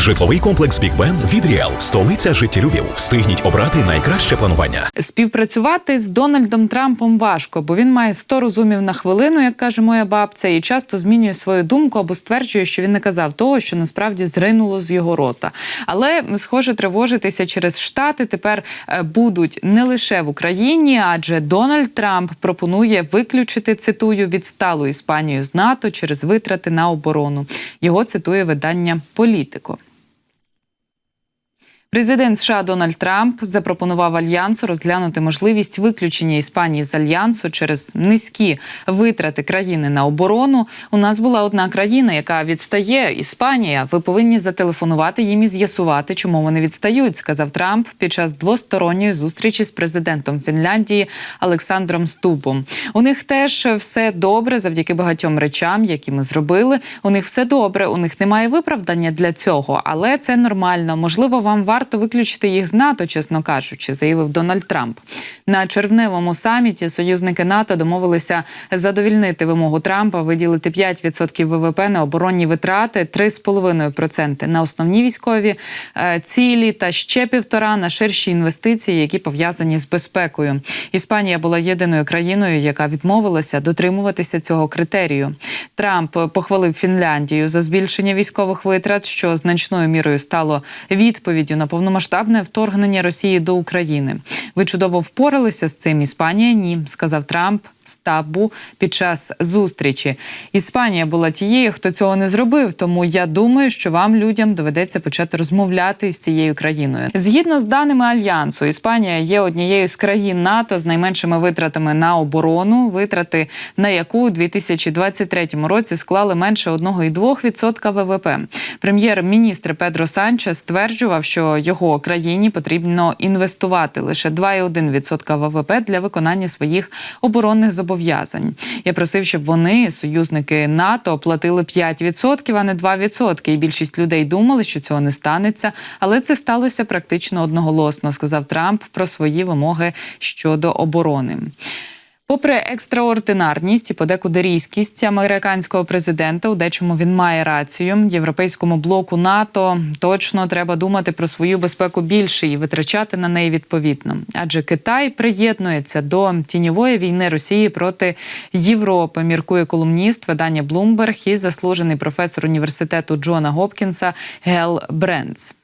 Житловий комплекс Бік Бен від Ріал, столиця життєлюбів. Встигніть обрати найкраще планування. Співпрацювати з Дональдом Трампом важко, бо він має 100 розумів на хвилину, як каже моя бабця, і часто змінює свою думку або стверджує, що він не казав того, що насправді зринуло з його рота. Але схоже, тривожитися через штати тепер е, будуть не лише в Україні, адже Дональд Трамп пропонує виключити цитую відсталу Іспанію з НАТО через витрати на оборону. Його цитує видання Політико. Президент США Дональд Трамп запропонував альянсу розглянути можливість виключення Іспанії з альянсу через низькі витрати країни на оборону. У нас була одна країна, яка відстає Іспанія. Ви повинні зателефонувати їм і з'ясувати, чому вони відстають, сказав Трамп під час двосторонньої зустрічі з президентом Фінляндії Олександром Ступом. У них теж все добре завдяки багатьом речам, які ми зробили. У них все добре. У них немає виправдання для цього, але це нормально. Можливо, вам варто виключити їх з НАТО, чесно кажучи, заявив Дональд Трамп. На червневому саміті союзники НАТО домовилися задовільнити вимогу Трампа виділити 5% ВВП на оборонні витрати, 3,5% на основні військові е, цілі та ще півтора на ширші інвестиції, які пов'язані з безпекою. Іспанія була єдиною країною, яка відмовилася дотримуватися цього критерію. Трамп похвалив Фінляндію за збільшення військових витрат, що значною мірою стало відповіддю на повномасштабне вторгнення Росії до України. Ви чудово впоралися з цим. Іспанія ні, сказав Трамп. Стабу під час зустрічі Іспанія була тією, хто цього не зробив. Тому я думаю, що вам людям доведеться почати розмовляти з цією країною. Згідно з даними альянсу, Іспанія є однією з країн НАТО з найменшими витратами на оборону, витрати на яку у 2023 році склали менше 1,2% ВВП. Прем'єр-міністр Педро Санчес стверджував, що його країні потрібно інвестувати лише 2,1% ВВП для виконання своїх оборонних зобов'язань. Я просив, щоб вони, союзники НАТО, платили 5%, а не 2%. І більшість людей думали, що цього не станеться, але це сталося практично одноголосно, сказав Трамп про свої вимоги щодо оборони. Попри екстраординарність і подекуди різкість американського президента, у дечому він має рацію. Європейському блоку НАТО точно треба думати про свою безпеку більше і витрачати на неї відповідно. Адже Китай приєднується до тіньової війни Росії проти Європи. Міркує колумніст видання Bloomberg і заслужений професор університету Джона Гопкінса Гел Брендс.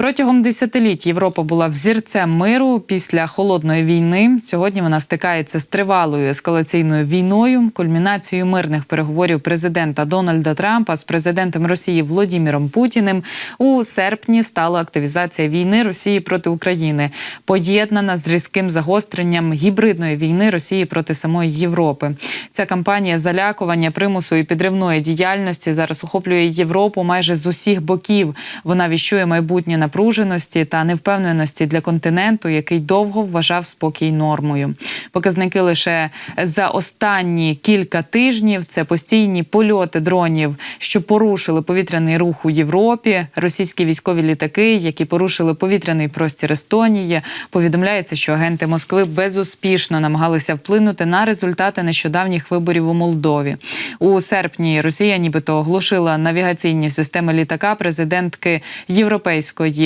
Протягом десятиліть Європа була взірцем миру після холодної війни. Сьогодні вона стикається з тривалою ескалаційною війною, кульмінацією мирних переговорів президента Дональда Трампа з президентом Росії Володимиром Путіним. У серпні стала активізація війни Росії проти України, поєднана з різким загостренням гібридної війни Росії проти самої Європи. Ця кампанія залякування, примусу і підривної діяльності зараз охоплює Європу майже з усіх боків. Вона віщує майбутнє на напруженості та невпевненості для континенту, який довго вважав спокій нормою. Показники лише за останні кілька тижнів це постійні польоти дронів, що порушили повітряний рух у Європі. Російські військові літаки, які порушили повітряний простір Естонії. Повідомляється, що агенти Москви безуспішно намагалися вплинути на результати нещодавніх виборів у Молдові. У серпні Росія, нібито оглушила навігаційні системи літака президентки Європейської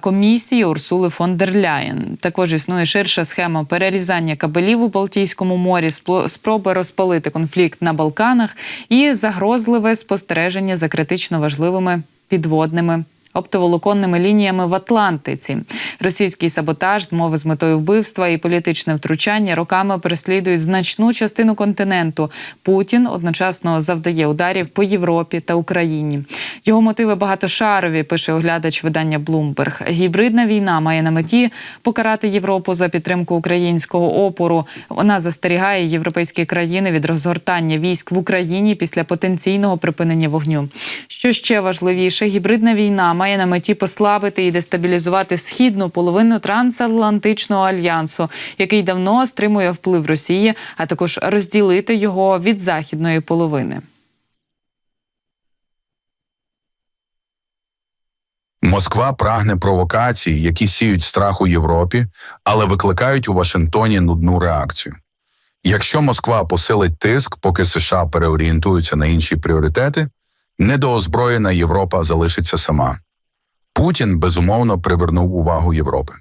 комісії Урсули фон дер Ляєн. Також існує ширша схема перерізання кабелів у Балтійському морі, спроби розпалити конфлікт на Балканах і загрозливе спостереження за критично важливими підводними оптоволоконними лініями в Атлантиці. Російський саботаж, змови з метою вбивства і політичне втручання роками переслідують значну частину континенту. Путін одночасно завдає ударів по Європі та Україні. Його мотиви багатошарові. Пише оглядач видання Bloomberg. Гібридна війна має на меті покарати Європу за підтримку українського опору. Вона застерігає європейські країни від розгортання військ в Україні після потенційного припинення вогню. Що ще важливіше, гібридна війна має має на меті послабити і дестабілізувати східну половину трансатлантичного альянсу, який давно стримує вплив Росії, а також розділити його від західної половини. Москва прагне провокацій, які сіють страх у Європі, але викликають у Вашингтоні нудну реакцію. Якщо Москва посилить тиск, поки США переорієнтуються на інші пріоритети, Недоозброєна Європа залишиться сама. Путін безумовно привернув увагу Європи.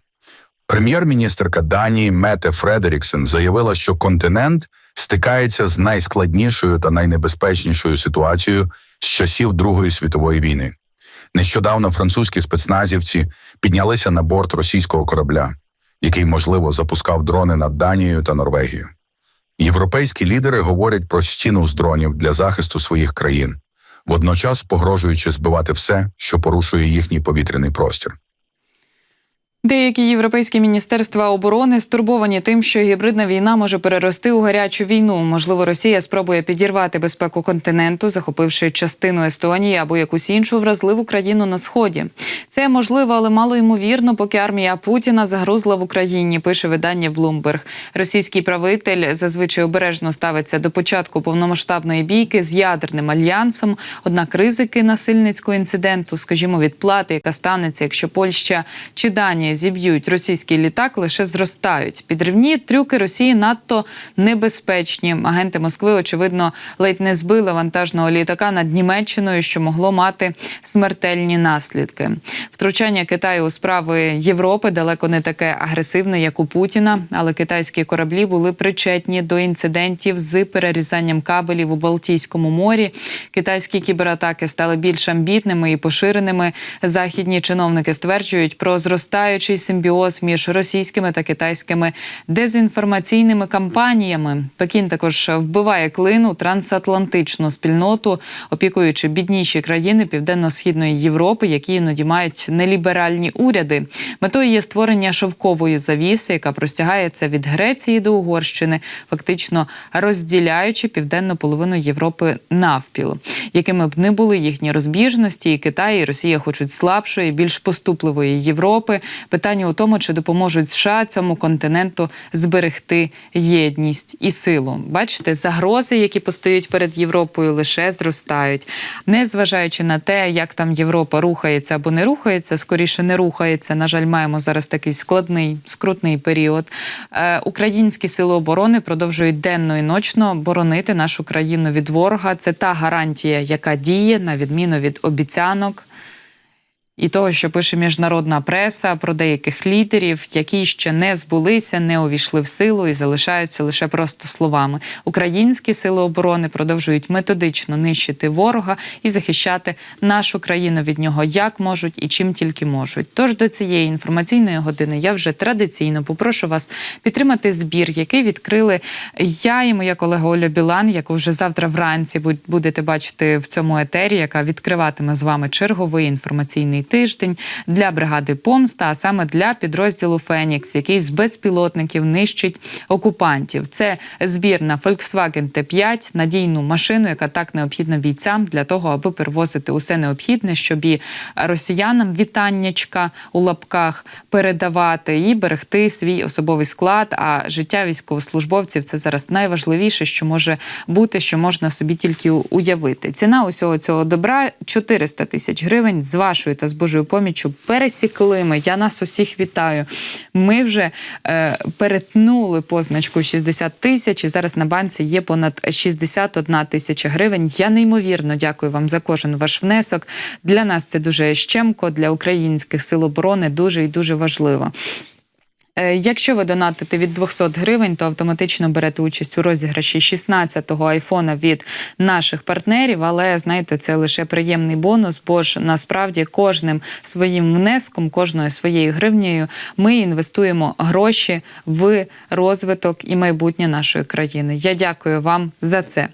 Прем'єр-міністерка Данії Мете Фредеріксен заявила, що континент стикається з найскладнішою та найнебезпечнішою ситуацією з часів Другої світової війни. Нещодавно французькі спецназівці піднялися на борт російського корабля, який, можливо, запускав дрони над Данією та Норвегією. Європейські лідери говорять про стіну з дронів для захисту своїх країн, водночас погрожуючи збивати все, що порушує їхній повітряний простір. Деякі європейські міністерства оборони стурбовані тим, що гібридна війна може перерости у гарячу війну. Можливо, Росія спробує підірвати безпеку континенту, захопивши частину Естонії або якусь іншу вразливу країну на сході. Це можливо, але мало ймовірно, поки армія Путіна загрузла в Україні. Пише видання Bloomberg. Російський правитель зазвичай обережно ставиться до початку повномасштабної бійки з ядерним альянсом. Однак ризики насильницького інциденту, скажімо, відплати, яка станеться, якщо Польща чи Данія зіб'ють російський літак, лише зростають. Підривні трюки Росії надто небезпечні. Агенти Москви, очевидно, ледь не збили вантажного літака над Німеччиною, що могло мати смертельні наслідки. Втручання Китаю у справи Європи далеко не таке агресивне, як у Путіна, але китайські кораблі були причетні до інцидентів з перерізанням кабелів у Балтійському морі. Китайські кібератаки стали більш амбітними і поширеними. Західні чиновники стверджують про зростаючий симбіоз між російськими та китайськими дезінформаційними кампаніями. Пекін також вбиває клин у трансатлантичну спільноту, опікуючи бідніші країни Південно-східної Європи, які іноді мають неліберальні уряди. Метою є створення шовкової завіси, яка простягається від Греції до Угорщини, фактично розділяючи південну половину Європи навпіл. Якими б не були їхні розбіжності, і Китай і Росія хочуть слабшої, більш поступливої Європи. Питання у тому, чи допоможуть США цьому континенту зберегти єдність і силу. Бачите, загрози, які постають перед Європою, лише зростають, незважаючи на те, як там Європа рухається або не рухається, скоріше не рухається. На жаль, маємо зараз такий складний, скрутний період. Е, українські сили оборони продовжують денно і ночно боронити нашу країну від ворога. Це та гарантія, яка діє на відміну від обіцянок. І того, що пише міжнародна преса про деяких лідерів, які ще не збулися, не увійшли в силу і залишаються лише просто словами. Українські сили оборони продовжують методично нищити ворога і захищати нашу країну від нього як можуть і чим тільки можуть. Тож до цієї інформаційної години я вже традиційно попрошу вас підтримати збір, який відкрили я і моя колега Оля Білан, яку вже завтра вранці будете бачити в цьому етері, яка відкриватиме з вами черговий інформаційний тиждень для бригади Помста, а саме для підрозділу Фенікс, який з безпілотників нищить окупантів. Це збір на Volkswagen T5, надійну машину, яка так необхідна бійцям для того, аби перевозити усе необхідне, щоб і росіянам вітаннячка у лапках передавати і берегти свій особовий склад. А життя військовослужбовців це зараз найважливіше, що може бути, що можна собі тільки уявити. Ціна усього цього добра 400 тисяч гривень з вашою та з Божою поміччю пересікли ми. Я нас усіх вітаю. Ми вже е, перетнули позначку 60 тисяч, і зараз на банці є понад 61 тисяча гривень. Я неймовірно дякую вам за кожен ваш внесок. Для нас це дуже щемко, для українських сил оборони дуже і дуже важливо. Е, Якщо ви донатите від 200 гривень, то автоматично берете участь у розіграші 16-го айфона від наших партнерів. Але знаєте, це лише приємний бонус, бо ж насправді кожним своїм внеском, кожною своєю гривнею ми інвестуємо гроші в розвиток і майбутнє нашої країни. Я дякую вам за це.